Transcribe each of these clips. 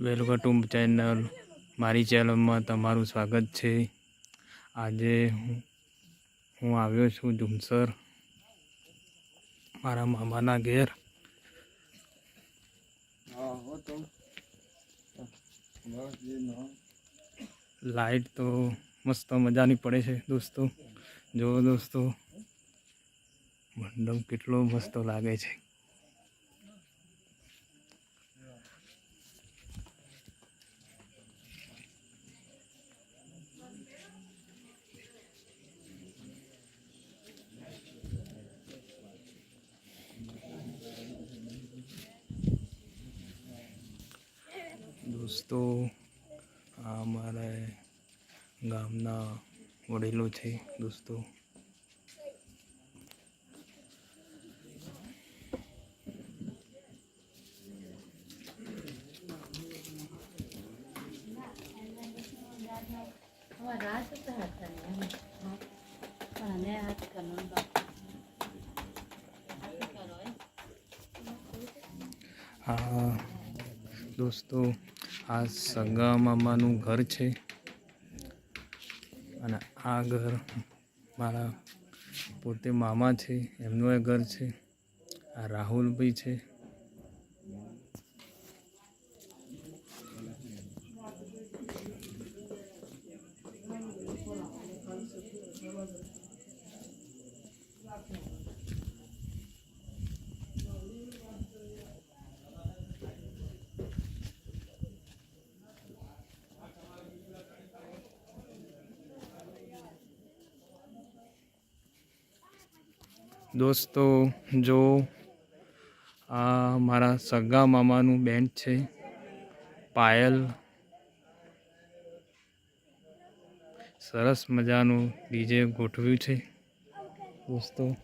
Welcome to channel, મારી ચેનલમાં તમારું સ્વાગત છે. આજે હું હું આવ્યો છું ઝુમસર મારા મામાના ઘેર. લાઈટ તો મસ્ત મજાની પડે છે દોસ્તો. જો દોસ્તો. મંડપ કેટલો મસ્ત લાગે છે. દોસ્તો આ અમારા ગામના વડીલો છે દોસ્તો. હા દોસ્તો આ સગા મામાનું ઘર છે. અને આ ઘર મારા પોતે મામા છે, એમનું એ ઘર છે. આ રાહુલભાઈ છે. દોસ્તો, જો આ મારા સગા મામાનું બેન્ડ છે, પાયલ. સરસ મજાનું ડીજે ગોઠવ્યું છે, દોસ્તો.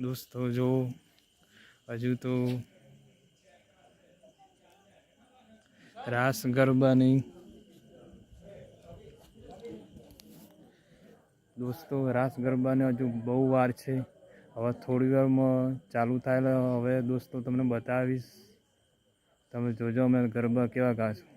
દોસ્તો, જો હજુ તો રાસ ગરબાની દોસ્તો, રાસ ગરબાને હજુ બહુ વાર છે. હવે થોડી વારમાં ચાલુ થાય, હવે દોસ્તો તમને બતાવીશ. તમે જોજો અમે ગરબા કેવા ગાશું.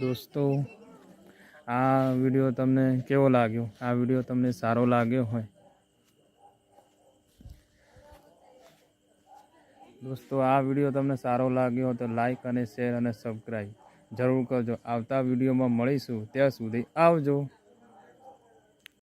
દોસ્તો આ વીડિયો તમને કેવો લાગ્યો? આ વીડિયો તમને સારો લાગ્યો હોય? દોસ્તો, આ વીડિયો તમને સારો લાગ્યો હોય તો લાઈક અને શેર અને સબસ્ક્રાઈબ જરૂર કરજો. આવતા વિડીયોમાં મળીશું. ત્યાં સુધી આવજો.